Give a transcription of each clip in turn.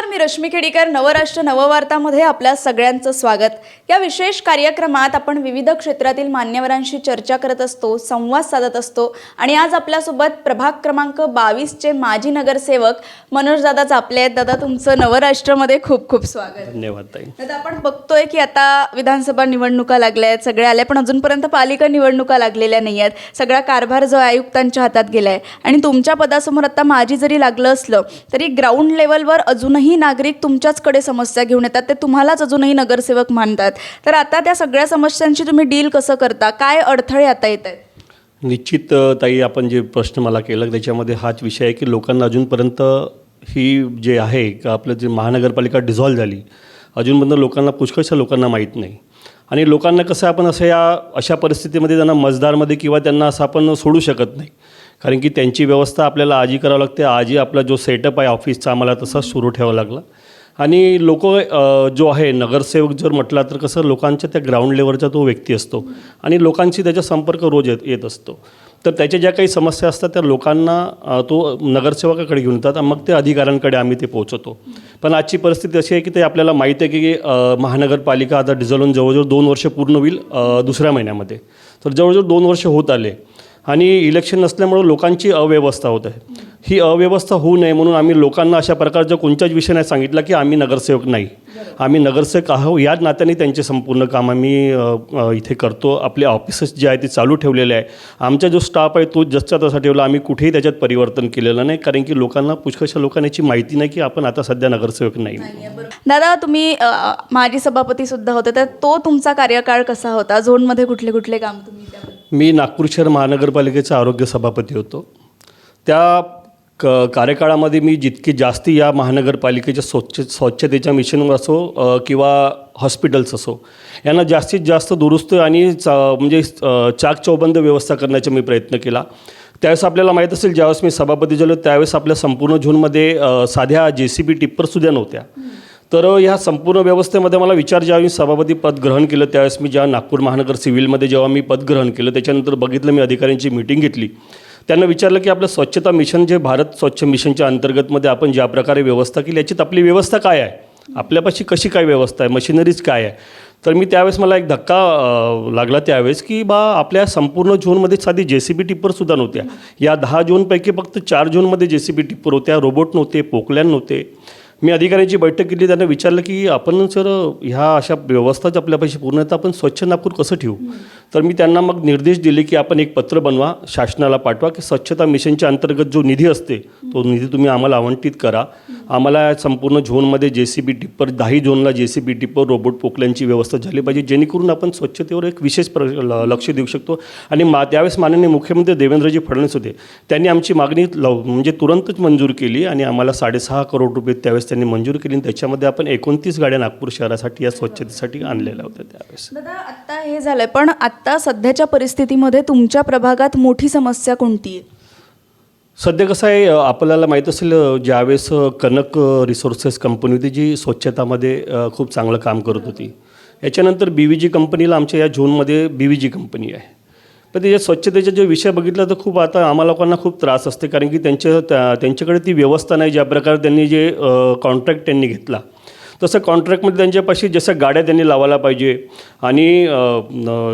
नमस्कार मी रश्मी खेडीकर. नवराष्ट्र नववार्तामध्ये आपल्या सगळ्यांचं स्वागत. या विशेष कार्यक्रमात आपण विविध क्षेत्रातील मान्यवरांशी चर्चा करत असतो संवाद साधत असतो आणि आज आपल्यासोबत प्रभाग क्रमांक बावीसचे माजी नगरसेवक मनोज दादा चापले आहेत. दादा तुमचं नवराष्ट्रमध्ये खूप खूप स्वागत. धन्यवाद दादा आपण बघतोय की आता विधानसभा निवडणुका लागल्या आहेत सगळे आले पण अजूनपर्यंत पालिका निवडणुका लागलेल्या नाही आहेत. सगळा कारभार जो आहे आयुक्तांच्या हातात गेलाय. आणि तुमच्या पदासमोर आता माझी जरी लागलं असलं तरी ग्राउंड लेवलवर अजूनही नागरिक तुमच्याचकडे समस्या घेऊन येतात ते तुम्हालाच अजूनही नगरसेवक मानतात. तर आता त्या सगळ्या समस्यांशी तुम्ही डील कसं करता? काय अडथळे आता येत आहेत निश्चित ताई आपण जे प्रश्न मला केला त्याच्यामध्ये हाच विषय आहे की लोकांना अजूनपर्यंत ही जे आहे का आपलं जे महानगरपालिका डिझॉल्व झाली अजूनपर्यंत लोकांना पुष्कळशा लोकांना माहीत नाही. आणि लोकांना कसं आपण असं या अशा परिस्थितीमध्ये त्यांना मजदारमध्ये किंवा त्यांना असं आपण सोडू शकत नाही. कारण की त्यांची व्यवस्था आपल्याला आजी करावं लागते. आजी आपला जो सेटअप आहे ऑफिसचा आम्हाला तसा सुरू ठेवावा लागला. आणि लोक जो आहे नगरसेवक जर म्हटला तर कसं लोकांच्या त्या ग्राउंड लेवलचा तो व्यक्ती असतो. आणि लोकांशी त्याचा संपर्क रोज येत येत असतो. तर त्याच्या ज्या काही समस्या असतात त्या लोकांना तो नगरसेवकाकडे घेऊन येतात मग ते अधिकाऱ्यांकडे आम्ही ते पोहोचवतो. पण आजची परिस्थिती अशी आहे की ते आपल्याला माहीत आहे की महानगरपालिका आता डिझॉल्वून जवळजवळ दोन वर्ष पूर्ण होईल दुसऱ्या महिन्यामध्ये. तर जवळजवळ दोन वर्ष होत आले. आणि इलेक्शन नसल्यामुळं लोकांची अव्यवस्था होत आहे. ही अव्यवस्था होऊ नये म्हणून आम्ही लोकांना अशा प्रकारचा कोणत्याच विषय नाही सांगितला की आम्ही नगरसेवक नाही. आम्ही नगरसेवक आहोत. याच नात्याने त्यांचे संपूर्ण काम आम्ही इथे करतो. आपले ऑफिसेस जे आहे ते चालू ठेवलेले आहे. आमचा जो स्टाफ आहे तो जसचा तसा ठेवला. आम्ही कुठेही त्याच्यात परिवर्तन केलेलं नाही. कारण की लोकांना पुष्कळशा लोकांना याची माहिती नाही की आपण आता सध्या नगरसेवक नाही. दादा तुम्ही माजी सभापती सुद्धा होते. तर तो तुमचा कार्यकाळ कसा होता? झोनमध्ये कुठले कुठले काम तुम्ही? मी नागपूर शहर महानगरपालिकेचा आरोग्य सभापती होतो. त्या क कार्यकाळामध्ये मी जितकी जास्ती या महानगरपालिकेच्या स्वच्छ स्वच्छतेच्या मिशनवर असो किंवा हॉस्पिटल्स असो यांना जास्तीत जास्त दुरुस्त आणि चा म्हणजे चाक चौबंद व्यवस्था करण्याचा मी प्रयत्न केला. त्यावेळेस आपल्याला माहीत असेल ज्यावेळेस मी सभापती झालो त्यावेळेस आपल्या संपूर्ण झोनमध्ये साध्या जे सी बी टिप्परसुद्धा नव्हत्या. तर ह्या संपूर्ण व्यवस्थेमध्ये मला विचार ज्यावेळी सभापती पद ग्रहण केलं त्यावेळेस मी ज्या नागपूर महानगर सिव्हिलमध्ये जेव्हा मी पद ग्रहण केलं त्याच्यानंतर बघितलं मी अधिकाऱ्यांची मिटिंग घेतली. त्यांना विचारलं की आपलं स्वच्छता मिशन जे भारत स्वच्छ मिशनच्या अंतर्गतमध्ये आपण ज्या प्रकारे व्यवस्था केली याच्यात आपली व्यवस्था काय आहे? आपल्यापाशी कशी काय व्यवस्था आहे? मशिनरीज काय आहे? तर मी त्यावेळेस मला एक धक्का लागला त्यावेळेस की बा आपल्या संपूर्ण झोनमध्ये साधी जे सी बी टिप्परसुद्धा नव्हत्या. या दहा झोनपैकी फक्त चार झोनमध्ये जे सी बी टिप्पर होत्या रोबोट नव्हते पोकलॅन नव्हते. मी अधिकाऱ्यांची बैठक केली त्यांना विचारलं की आपण सर ह्या अशा व्यवस्थाच आपल्यापाशी पूर्ण आहेत, तर आपण स्वच्छ नागपूर कसं ठेवू? तर मी त्यांना मग निर्देश दिले की आपण एक पत्र बनवा शासनाला पाठवा की स्वच्छता मिशनच्या अंतर्गत जो निधी असते तो निधी तुम्ही आम्हाला आवंटित करा. आम्हाला संपूर्ण झोनमध्ये जे सी बी टिप्पर दहाही झोनला J C B tipper robot पोकल्यांची व्यवस्था झाली पाहिजे जेणेकरून आपण स्वच्छतेवर एक विशेष प्र लक्ष देऊ शकतो. आणि मा त्यावेळेस माननीय मुख्यमंत्री देवेंद्रजी फडणवीस होते. त्यांनी आमची मागणी लव म्हणजे तुरंतच मंजूर केली आणि आम्हाला साडेसहा करोड रुपये त्यावेळेस त्यांनी मंजूर केली आणि त्याच्यामध्ये आपण एकोणतीस गाड्या नागपूर शहरासाठी या स्वच्छतेसाठी आणलेल्या होत्या त्यावेळेस. दादा आत्ता हे झालंय पण आत्ता सध्याच्या परिस्थितीमध्ये तुमच्या प्रभागात मोठी समस्या कोणती? आहे सध्या कसं आहे आपल्याला माहीत असेल ज्यावेळेस कनक रिसोर्सेस कंपनी होती जी स्वच्छतामध्ये खूप चांगलं काम करत होती. याच्यानंतर बी व्ही जी कंपनीला आमच्या या झोनमध्ये बी व्ही जी कंपनी आहे. पण त्याच्या स्वच्छतेचा जो विषय बघितला तर खूप आता आम्हा लोकांना खूप त्रास असते कारण की त्यांच्या त्या- त्यांच्याकडे ती व्यवस्था नाही ज्या प्रकारे त्यांनी जे कॉन्ट्रॅक्ट त्यांनी घेतला. तसं कॉन्ट्रॅक्टमध्ये त्यांच्यापाशी जसं गाड्या त्यांनी लावायला पाहिजे आणि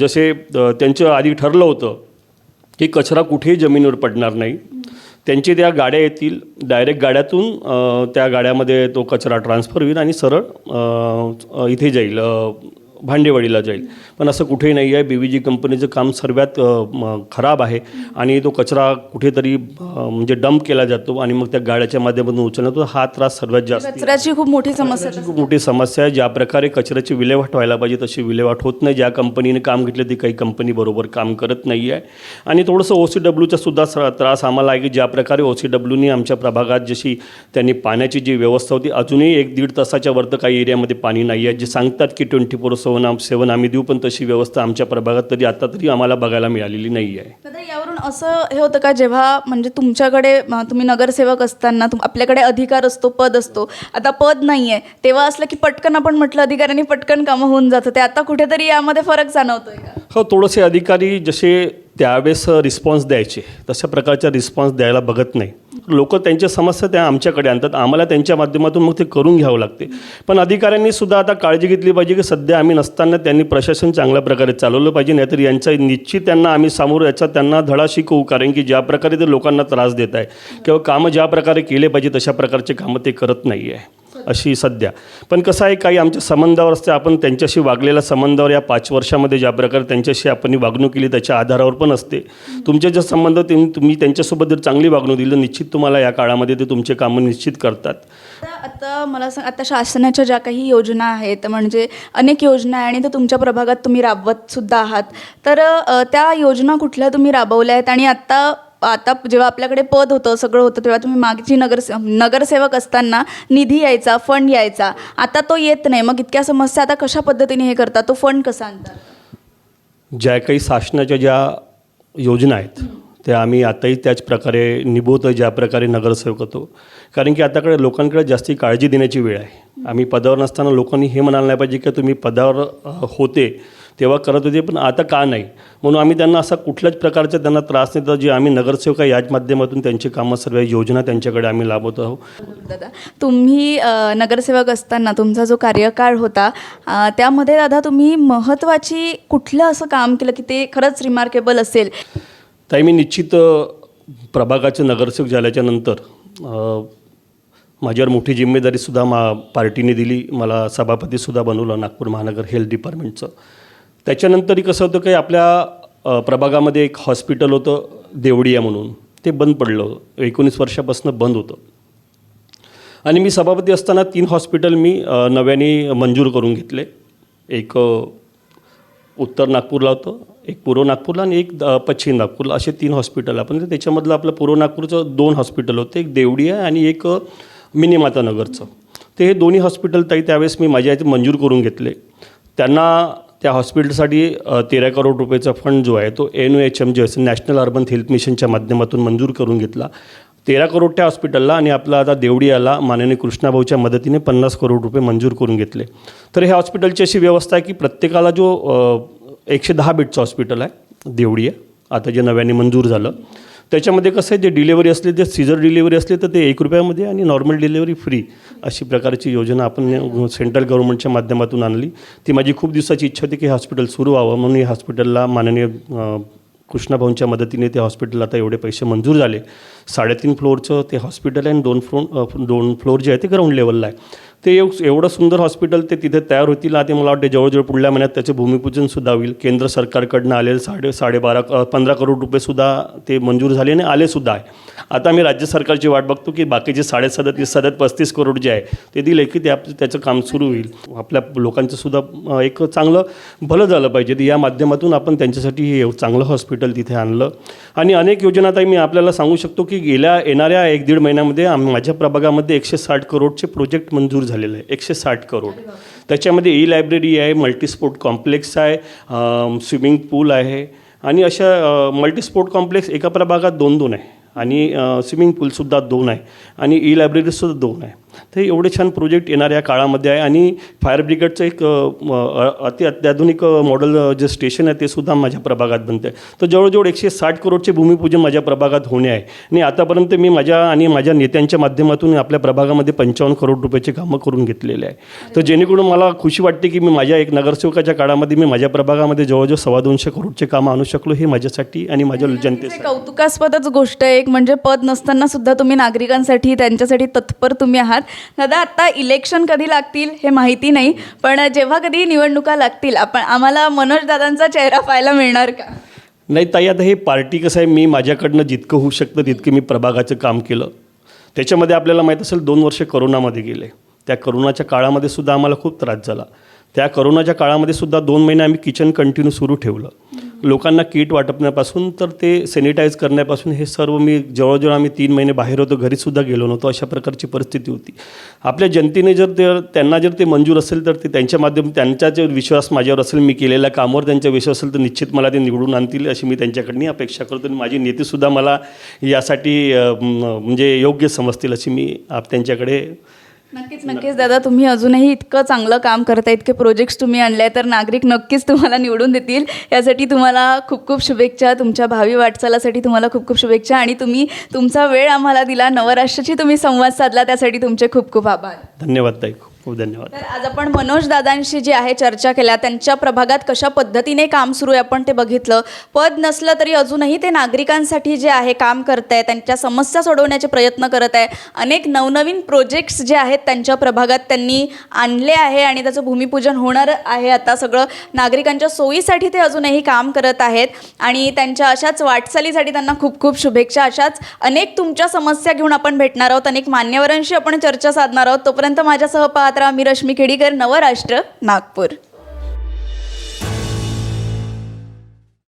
जसे त्यांचं आधी ठरलं होतं की कचरा कुठेही जमिनीवर पडणार नाही. त्यांची त्या गाड्या येतील. डायरेक्ट गाड्यातून त्या गाड्यामध्ये तो कचरा ट्रान्सफर होईल आणि सरळ इथे जाईल. भांडेवाडीला जाईल. पण असं कुठेही नाही आहे. बी व्ही जी कंपनीचं काम सर्वात खराब आहे. आणि तो कचरा कुठेतरी म्हणजे डंप केला जातो आणि मग त्या गाड्याच्या माध्यमातून उचलला जातो हा त्रास सर्वात जास्त कचऱ्याची खूप मोठी समस्या खूप मोठी समस्या आहे. ज्या प्रकारे कचऱ्याची विल्हेवाट व्हायला पाहिजे तशी विल्हेवाट होत नाही. ज्या कंपनीने काम घेतलं ती काही कंपनी बरोबर काम करत नाही आहे आणि थोडंसं ओ सी डब्ल्यूचा सुद्धा स- त्रास आम्हाला आहे की ज्या प्रकारे ओ सी डब्ल्यूनी आमच्या प्रभागात जशी त्यांनी पाण्याची जी व्यवस्था होती अजूनही एक दीड तासाच्या वरतं काही एरियामध्ये पाणी नाही आहे जे सांगतात की ट्वेंटी फोर सेवन आम सेवन आम्ही देऊ पण तशी व्यवस्था आमच्या प्रभागात तरी आता तरी आम्हाला बघायला मिळालेली नाही आहे. दादा यावरून असं हे होतं का जेव्हा म्हणजे तुमच्याकडे अं, तुम्ही नगरसेवक असताना तुम आपल्याकडे अधिकार असतो पद असतो. आता पद नाही आहे तेव्हा असलं की पटकन आपण म्हटलं अधिकाऱ्यांनी पटकन कामं होऊन जातं. ते आता कुठेतरी यामध्ये फरक जाणवतोय का? हो थोडेसे अधिकारी जसे त्यावेळेस रिस्पॉन्स द्यायचे. तशा प्रकारचा रिस्पॉन्स द्यायला बघत नाही. लोक त्यांच्या समस्या त्या आमच्याकडे आणतात. आम्हाला त्यांच्या माध्यमातून मग ते करून घ्यावं लागते. पण अधिकाऱ्यांनी सुद्धा आता काळजी घेतली पाहिजे की सध्या आम्ही नसताना त्यांनी प्रशासन चांगल्या प्रकारे चालवलं पाहिजे. नाहीतर यांचा निश्चित त्यांना आम्ही सामोरं याचा त्यांना धडा शिकवू. कारण की ज्या प्रकारे ते लोकांना त्रास देत आहे किंवा कामं ज्या प्रकारे केले पाहिजे तशा प्रकारचे कामं ते करत नाही आहे अशी सध्या. पण कसं आहे काही आमच्या संबंधावर असते आपण त्यांच्याशी वागलेल्या संबंधावर या पाच वर्षामध्ये ज्या प्रकारे त्यांच्याशी आपण वागणूक केली त्याच्या आधारावर पण असते. तुमचे जे संबंध ते तुम्ही त्यांच्यासोबत जर चांगली वागणूक दिली निश्चित तुम्हाला या काळामध्ये ते तुमचे कामं निश्चित करतात. आता मला सांग आता शासनाच्या ज्या काही योजना आहेत म्हणजे अनेक योजना आहे आणि त्या तुमच्या प्रभागात तुम्ही राबवत सुद्धा आहात. तर त्या योजना कुठल्या तुम्ही राबवल्या आहेत? आणि आत्ता आता जेव्हा आपल्याकडे पद होतं सगळं होतं तेव्हा तुम्ही मागची नगरसे नगरसेवक असताना निधी यायचा फंड यायचा. आता तो येत नाही. मग इतक्या समस्या आता कशा पद्धतीने हे करता? तो फंड कसा आणता? ज्या काही शासनाच्या ज्या योजना आहेत त्या आम्ही आताही त्याच प्रकारे निभवतो ज्या प्रकारे नगरसेवक होतो. कारण की आताकडे लोकांकडे जास्ती काळजी देण्याची वेळ आहे. आम्ही पदावर नसताना लोकांनी हे म्हणायला नाही पाहिजे की तुम्ही पदावर होते. तेव्हा करत होते पण आता का नाही? म्हणून आम्ही त्यांना असा कुठल्याच प्रकारचा त्यांना त्रास नाही देत. जे आम्ही नगरसेवक आहे याच माध्यमातून त्यांची कामं सर्व योजना त्यांच्याकडे आम्ही लाभवत आहोत. दादा तुम्ही नगरसेवक असताना तुमचा जो कार्यकाळ होता त्यामध्ये दादा तुम्ही महत्त्वाची कुठलं असं काम केलं की ते खरंच रिमार्केबल असेल? ताई मी निश्चित प्रभागाचे नगरसेवक झाल्याच्यानंतर माझ्यावर मोठी जिम्मेदारीसुद्धा मा पार्टीने दिली. मला सभापतीसुद्धा बनवलं नागपूर महानगर हेल्थ डिपार्टमेंटचं. त्याच्यानंतरही कसं होतं की आपल्या प्रभागामध्ये एक हॉस्पिटल होतं देवडिया म्हणून. ते बंद पडलं. एकोणीस वर्षापासून बंद होतं. आणि मी सभापती असताना तीन हॉस्पिटल मी नव्याने मंजूर करून घेतले. एक उत्तर नागपूरला होतं एक पूर्व नागपूरला आणि एक पश्चिम नागपूरला. असे तीन हॉस्पिटल आपण त्याच्यामधलं आपलं पूर्व नागपूरचं दोन हॉस्पिटल होते एक देवडी आहे आणि एक मिनीमातानगरचं मिनीमाता नगरचं. ते हे दोन्ही हॉस्पिटल ताई त्यावेळेस मी माझ्या इथे मंजूर करून घेतले. त्यांना त्या हॉस्पिटलसाठी तेरा करोड रुपयाचा फंड जो आहे तो एन ओ एच एम जे असं नॅशनल अर्बन हेल्थ मिशनच्या माध्यमातून मंजूर करून घेतला. तेरा करोड त्या हॉस्पिटलला आणि आपला आता देवडीयाला माननीय कृष्णाभाऊच्या मदतीने पन्नास करोड रुपये मंजूर करून घेतले. तर ह्या हॉस्पिटलची अशी व्यवस्था आहे की प्रत्येकाला जो एकशे दहा बेडचं हॉस्पिटल आहे देवडी आहे आता जे नव्याने मंजूर झालं त्याच्यामध्ये कसं आहे जे डिलेवरी असली ते सीझर डिलेवरी असली तर ते एक रुपयामध्ये आणि नॉर्मल डिलेवरी फ्री अशी प्रकारची योजना आपण सेंट्रल गव्हर्नमेंटच्या माध्यमातून आणली. ती माझी खूप दिवसाची इच्छा होती की हे हॉस्पिटल सुरू व्हावं. म्हणून या हॉस्पिटलला माननीय कृष्णाभाऊंच्या मदतीने ते हॉस्पिटल आता एवढे पैसे मंजूर झाले. साडेतीन फ्लोअरचं ते हॉस्पिटल आहे आणि दोन फ्लो दोन फ्लोअर जे आहे ते ग्राउंड लेवलला आहे. ते एव- एवढं सुंदर हॉस्पिटल ते तिथे तयार होतील आता मला वाटते जवळजवळ पुढल्या महिन्यात त्याचे भूमिपूजनसुद्धा होईल. केंद्र सरकारकडनं आलेले साडे साडेबारा पंधरा करोड रुपयेसुद्धा ते मंजूर झाले आणि आलेसुद्धा आहे. आता मी राज्य सरकारची वाट बघतो की बाकीचे साडेसदतीस सदत पस्तीस करोड जे आहे ते दिले की ते आप त्याचं काम सुरू होईल. आपल्या लोकांचंसुद्धा एक चांगलं भलं झालं पाहिजे. या माध्यमातून आपण त्यांच्यासाठी हे चांगलं हॉस्पिटल तिथे आणलं. आणि अनेक योजना ताई मी आपल्याला सांगू शकतो की गेल्या येणाऱ्या एक दीड महिन्यामध्ये माझ्या प्रभागामध्ये एकशे साठ करोडचे प्रोजेक्ट मंजूर झालेले आहे. एकशे साठ करोड. त्याच्यामध्ये ई लायब्ररी आहे मल्टीस्पोर्ट कॉम्प्लेक्स आहे स्विमिंग पूल आहे आणि अशा मल्टीस्पोर्ट कॉम्प्लेक्स एका प्रभागात दोन दोन आहे आणि स्विमिंग पूलसुद्धा दोन आहे आणि ई लायब्ररीसुद्धा दोन आहे. तर एवढे छान प्रोजेक्ट येणाऱ्या काळामध्ये आहे. आणि फायर ब्रिगेडचं एक अति अत्याधुनिक मॉडेल जे स्टेशन आहे ते सुद्धा माझ्या प्रभागात बनते तर जवळजवळ एकशे साठ करोडचे भूमिपूजन माझ्या प्रभागात होणे आहे. आणि आतापर्यंत मी माझ्या आणि माझ्या नेत्यांच्या माध्यमातून आपल्या प्रभागामध्ये पंचावन्न करोड रुपयाचे कामं करून घेतलेले आहे. तर जेणेकरून मला खुशी वाटते की मी माझ्या एक नगरसेवकाच्या काळामध्ये मी माझ्या प्रभागामध्ये जवळजवळ सव्वा दोनशे करोडचे कामं आणू शकलो हे माझ्यासाठी आणि माझ्या जनतेसाठी. हे कौतुकास्पदच गोष्ट आहे. एक म्हणजे पद नसताना सुद्धा तुम्ही नागरिकांसाठी त्यांच्यासाठी तत्पर तुम्ही आहात. दादा आता इलेक्शन कधी लागतील हे माहिती नाही पण जेव्हा कधी निवडणुका लागतील आपण आम्हाला मनोज दादांचा चेहरा पाहायला मिळणार का? नाही ताई आता हे पार्टी कसं आहे मी माझ्याकडनं जितकं होऊ शकतं तितकं मी प्रभागाचं काम केलं. त्याच्यामध्ये आपल्याला माहीत असेल दोन वर्ष करोनामध्ये गेले. त्या करोनाच्या काळामध्ये सुद्धा आम्हाला खूप त्रास झाला. त्या करोनाच्या काळामध्ये सुद्धा दोन महिने आम्ही किचन कंटिन्यू सुरू ठेवलं. लोकांना किट वाटपण्यापासून तर ते सॅनिटाईज करण्यापासून हे सर्व मी जवळजवळ आम्ही तीन महिने बाहेर होतो घरीसुद्धा गेलो नव्हतो अशा प्रकारची परिस्थिती होती. आपल्या जनतेने जर ते त्यांना जर ते मंजूर असेल तर ते त्यांच्या माध्यम त्यांचा जर विश्वास माझ्यावर असेल मी केलेल्या कामावर त्यांचा विश्वास असेल तर निश्चित मला ते निवडून आणतील अशी मी त्यांच्याकडनं अपेक्षा करतो आणि माझी नेतेसुद्धा मला यासाठी म्हणजे योग्य समजतील अशी मी आप त्यांच्याकडे नक्कीच नक्कीच. दादा तुम्ही अजूनही इतकं चांगलं काम करताय इतके प्रोजेक्ट्स तुम्ही आणले तर नागरिक नक्कीच तुम्हाला निवडून देतील. यासाठी तुम्हाला खूप खूप शुभेच्छा. तुमच्या भावी वाटचालासाठी तुम्हाला खूप खूप शुभेच्छा. आणि तुम्ही तुमचा वेळ आम्हाला दिला. नवराष्ट्राची तुम्ही संवाद साधला. त्यासाठी तुमचे खूप खूप आभार. धन्यवाद ताई. खूप धन्यवाद. तर आज आपण मनोज दादांशी जी आहे चर्चा केल्या. त्यांच्या प्रभागात कशा पद्धतीने काम सुरू आहे आपण ते बघितलं. पद नसलं तरी अजूनही ते नागरिकांसाठी जे आहे काम करत आहे त्यांच्या समस्या सोडवण्याचे प्रयत्न करत आहे. अनेक नवनवीन प्रोजेक्ट्स जे आहेत त्यांच्या प्रभागात त्यांनी आणले आहे आणि त्याचं भूमिपूजन होणार आहे. आता सगळं नागरिकांच्या सोयीसाठी ते अजूनही काम करत आहेत. आणि त्यांच्या अशाच वाटचालीसाठी त्यांना खूप खूप शुभेच्छा. अशाच अनेक तुमच्या समस्या घेऊन आपण भेटणार आहोत. अनेक मान्यवरांशी आपण चर्चा साधणार आहोत. तोपर्यंत माझ्यासह पाहत राहा मी रश्मी खेडीकर नवराष्ट्र नागपूर.